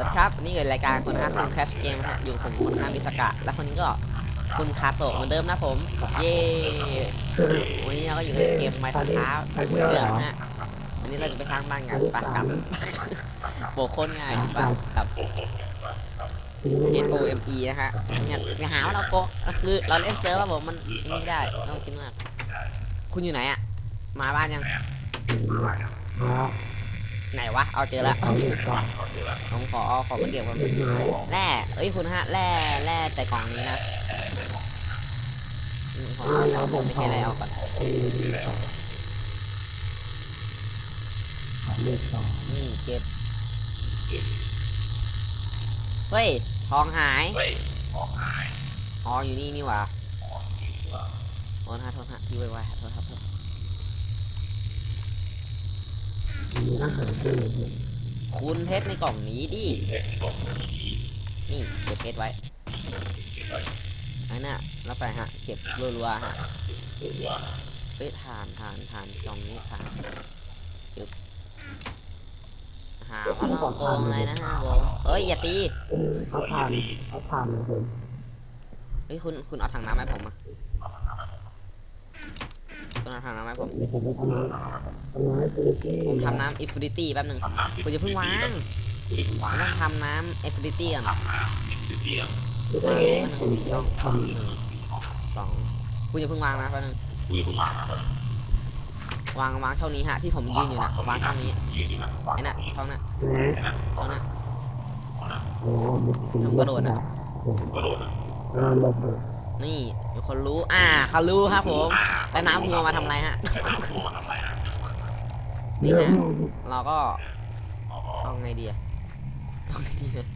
วัสดีครับวันนี่เกิดรายการคนห้าคุณแคสเกมฮะอยู่ผมคนห้ามิสกะ และคนนี้ก็คุณคาโตะเหมือนเดิมนะผม เย้วันนี้เราก็อยู่ในเกมไมค์ท้าเดือดนะฮะวันนี้เราจะไปสร้างบ้านกันไปกับโบโคตรง่ายไปกับ N O M E นะฮะเนี่ยอย่าหาว่าเราโกะคือเราเล่นเซิร์ฟว่าผมมันไม่ได้ต้องคิดมาก คุณอยู่ไหนอะ มาบ้านยังครับ ไหนวะ เอาเจอแล้วเขาอยู่ก่อนผมขอเอาของมาเก็บก่อนเป็นไม้แร่เอ้ยคุณฮะแร่แร่แต่กล่องนี้นะอืมขอเอาแล้วผมไม่ใช่แร่เอาก่อนตีดีก่อนขอเลือกสองนี่เก็บ เฮ้ย ทองหายอ๋ออยู่นี่นี่หว่าโทษฮะโทษฮะพี่ไวไวโทษครับโทษ มีอาหารด้วยคุณเพชรในกล่องนี้ดิ นี่เก็บเพชรไว้ไอ้น่ะแล้วไปฮะ เก็บรัวๆฮะเฮ้ยฐานฐานฐานกล่องนี้ฐานจึ๊บหาว่าเราโกงอะไรนะฮะโกงเอ้ยอย่าตี เออเขาทานเขาทานเลยผมเฮ้ยคุณคุณเอาถังน้ำให้ผมมาคุณเอาถังน้ำให้ผมเดี๋ ยวผมไปทำน้ำทำน้ำตีที่ผมทำน้ำอิฟฟินิตี้แป๊บหนึงคุณจะเพิ่งวางผมต้องทำน้ำอิฟฟินิตี้ก่อนไม่ได้ผมจะทหนึ่งสองคุณจะเพิ่งวางนะแป๊บหนึงวางวางเท่านี้ฮะที่ผมยืนอยู่นะวางเท่านี้ไอ้น่ะเท่านั้นำนะเท่านั้นโอ้มันถึงผมกระโดดอะผมกระโดดอ่า ระเบิดนี่มีคนรู้ อ่าเขารู้ครับผมแต่น้ำหัวมาทำอะไรฮะ นี่เรื่องฮะ เราก็เอาไงดีอะเอาไงดีอะ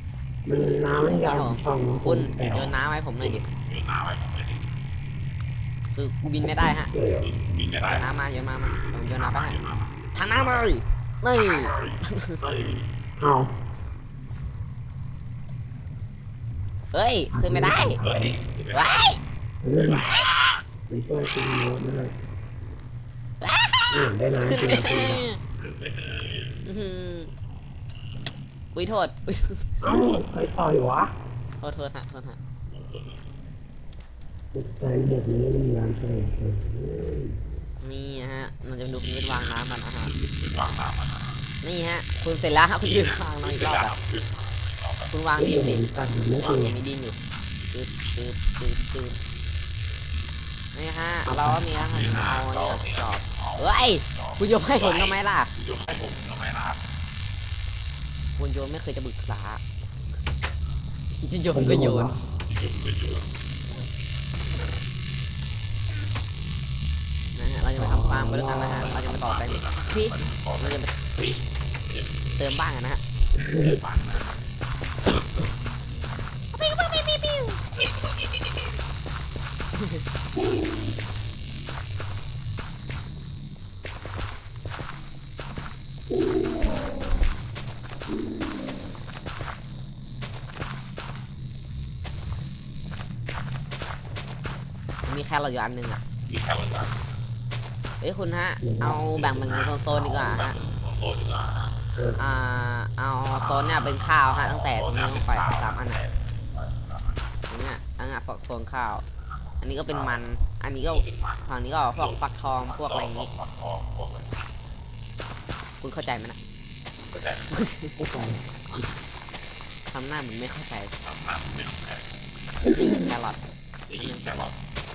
มันน้ำไม่ยาวช่องคุณแต่โยนน้ำให้ผมหน่อยดิคือกูบินไม่ได้ฮะเออโยนน้ำมาโยนมามาผมโยนน้ำไปให้ทางน้ำเลยนี่เอา เฮ้ยขึ้นไม่ได้ไว้เรื่องไปช่วยคุณโน้ตเลยอ่านได้นะขึ้นคุณไม่คุได้ณอื้อหืออุ้ยโทษอุ้ยเอ้าใครต่อยวะโทษโทษฮะโทษฮะจิตใจเด็กนี้มีงานเฉยเฉยนี่ฮะเราจะดูคุณวิทย์วางน้ำมันนะฮะ นี่ฮะ คุณเสร็จแล้วครับคุณยืนวางน้องอีกรอบอะ คุณวางดินสิตัดไม่วางถึงมีดินอยู่ตืดตืดตืดตืดนี่ฮะเราก็มีแล้วครับเอาเนี่ยจอบเฮ้ยคุณโยนให้ผมทำไมล่ะคุณโยนไม่เคยจะบึกษาจะโยนก็โยนนะฮะเราจะไปทำฟาร์มกันแล้วกันนะฮะเราจะไปต่อไปพี่เราจะไปเติมบ้านกันนะฮะ มีแค่เราอยู่อันหนึงอะเฮ้ยคุณฮะ เอาแบ่งเป็นโซนๆดีกว่าฮะ อ่าเอาโซนเนี่ยเป็นข้าวฮะตั้งแต่ตรงนี้ลงไปสามอันน่ะตรงเนี้ยอันนี้โซนข้าว อันนี้ก็เป็นมัน อันนี้ก็ฝั่งนี้ก็พวกฟักทองพวกอะไรอย่างนี้คุณเข้าใจไหมนะไม่ใช่ทำหน้าเหมือนไม่เข้าใจนี่แครอท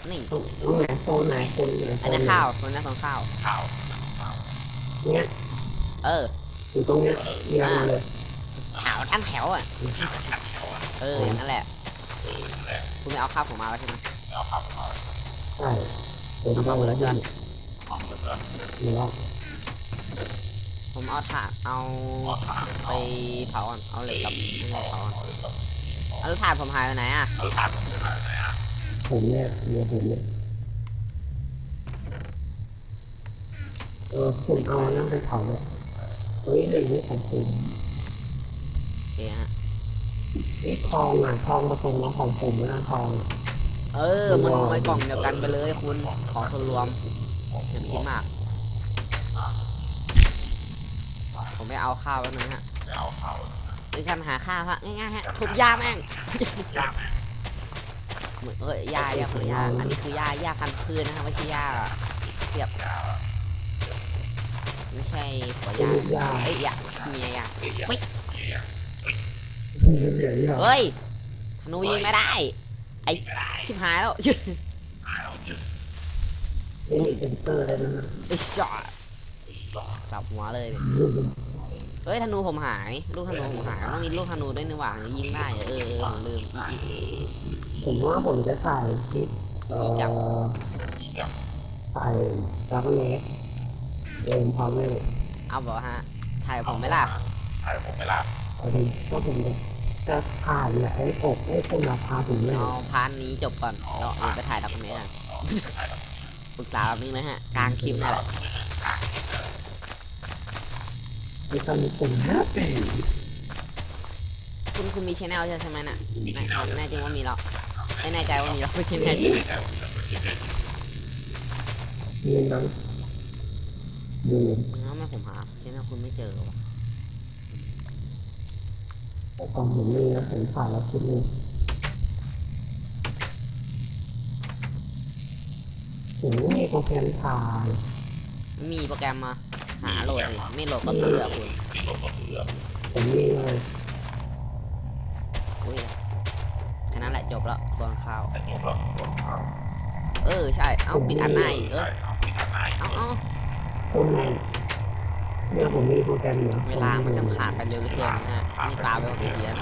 นี่ตรงไหนโซนไหนคนไหนโซอันนนี้ไหนข้าวโซนนี้โซนข้าว เนี่ย เออ อยู่ตรงเนี้ยเรียงมาเลยแถวทั้งแถวอะเอออย่างนั่นแหละคุณไม่เอาข้าวผมมาแล้วใช่ไหมใช่ผมเอาก็เข้าหมดแล้วใช่ไหมมีแล้วผมเอาถ่านเอาไปเผาก่อนเอาเหล็กกับไม่ใช่เผาก่อนเอาแล้วถ่านผมหายไปไหนอะผมเนี่ยเดี๋ยวผมเนี่ยเออผมเอานั่งไปเผาเลยเฮ้ยเด็กนี่ของผมโอเคฮะไอ้ทองอะทองผสมกับของผมนะทองเออ มันเอาไว้กล่องเดียวกันไปเลยคุณ ของส่วนรวมอย่าไปคิดมาก ผมไม่เอาข้าวแล้วนะฮะโดยการหาข้าวฮะง่ายๆฮะทุบหญ้าแม่งเหมือนเอ้ยหญ้าหญ้าเหมือนหญ้าอันนี้คือหญ้าหญ้าพันธุ์พืชนะครับไม่ใช่หญ้าเทียบ ไม่ใช่หัวหเป็นญ้าลูกยาเอ้ยหญ้าเมียหญ้าเสียยาเฮ้ยธนูยิงไม่ได้ ไอ้ชิบหายแล้วไม่มีเซนเตอร์เลยนะไอ้จอดสับหัวเลย เฮ้ยธนูผมหาย ลูกธนูผมหายต้องมีลูกธนูด้วยนี่หว่ายิงได้เออเออผมลืมอีอีผมว่าผมจะใส่คลิปเอ่อใส่ดับเบิลเล็ก เอ็มพาวเวอร์เอาบอกฮะ ถ่ายผมไหม่ล่ะพอดีก็ผมจะจะผ่านแหละให้ปกให้คนราคาถึงเลยเอาพาร์ทนี้จบก่อนเดี๋ยวเดี๋ยวไปถ่ายด็อกเมนต์กันปรึกษาแบบนี้ไหมฮะ กลางคลิปนี่แหละในตอนนี้ผมห้าปีคุณคุณมีชแนลใช่ไหมน่ะแน่แน่จริงว่ามีหรอกไม่แน่ใจว่ามีหรอกไม่ใช่แน่จริง มีนั้น มีแล้วแม่ผมหาชแนลคุณไม่เจอวะของผมมีนะผมถ่ายแล้วคลิปนึงผมไม่มีโปรแกรมถ่ายไม่มีโปรแกรมมาหาโหลดดิไม่โหลดก็เบื่อคุณผมมีเลยอุ้ยแค่นั้นแหละจบแล้วส่วนข่าวเออใช่ เอาปิดอันหน้าอีกเออเอาเอา คนไหนเนี่ยผมมีโปรแกรมอยู่เวลามันจะผ่านไปเร็วเหลือเกินนะฮะนี่ตาไปว่ากี่เดือน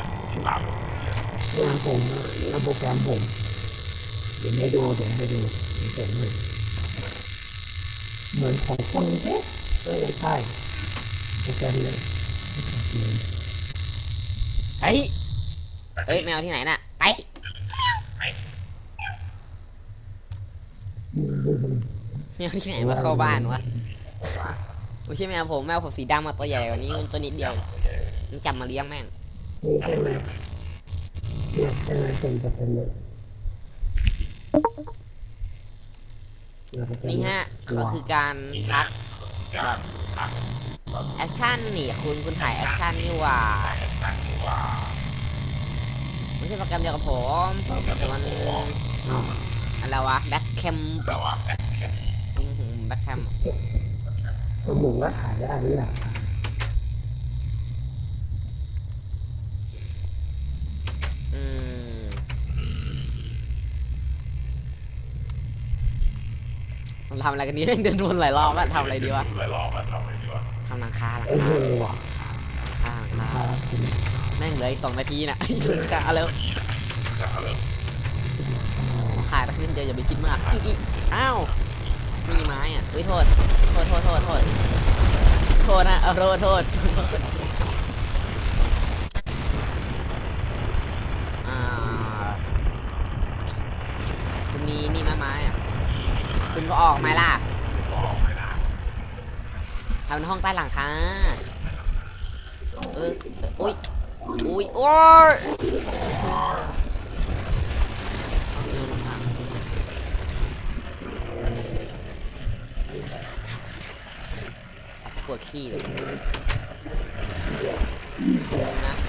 เวลาผมแล้วโปรแกรมผมเดี๋ยวให้ดูเดี๋ยวให้ดูเดี๋ยวให้เหมือนของคนเอ๊ะไม่ใช่โปรแกรมเลยเฮ้ยเฮ้ยแมวที่ไหนน่ะไปแมวที่ไหนมาเข้าบ้านวะ ไม่ใช่แมวผมแมวผมสีดำมาตัวใหญ่กว่านี้มันตัวนิดเดียวมันจับมาเลี้ยงแม่งนี่ใช่ไหมเนี่ยใช่ไหมเป็นโปรแกรมเลยนี่ฮะก็คือการพักแบบแอคชั่นนี่คุณคุณถ่ายแอคชั่นนี่หว่าไม่ใช่โปรแกรมเดียวกับผมแต่มันอะไรวะแบ็คแคมแบ็คแคม สมุนก็ขายได้หรือเปล่าอืมมันทำอะไรกันนี้เดินวนหลายรอบแล้วทำอะไรดีวะทำหลังคาหลังเอคาอว่ะหลังคาหลังคาพาคุณแม่งเหลืออีกสองนาทีน่ะจะเอาแล้วขายไปขึ้นเดียวอย่าไปคิดมากอีอีอ้าว ไม่มีไม้อะอุ้ยโทษ โทษ โทษ โทษ โทษ โทษนะเอาโทษ โทษ อ่าคุณมีนี่ไหมไม้อะ คุณก็ออกไหมล่ะทำในห้องใต้หลังคาเออเอออุ้ยอุ้ยโอ้ย ปวดขี้เลยนะ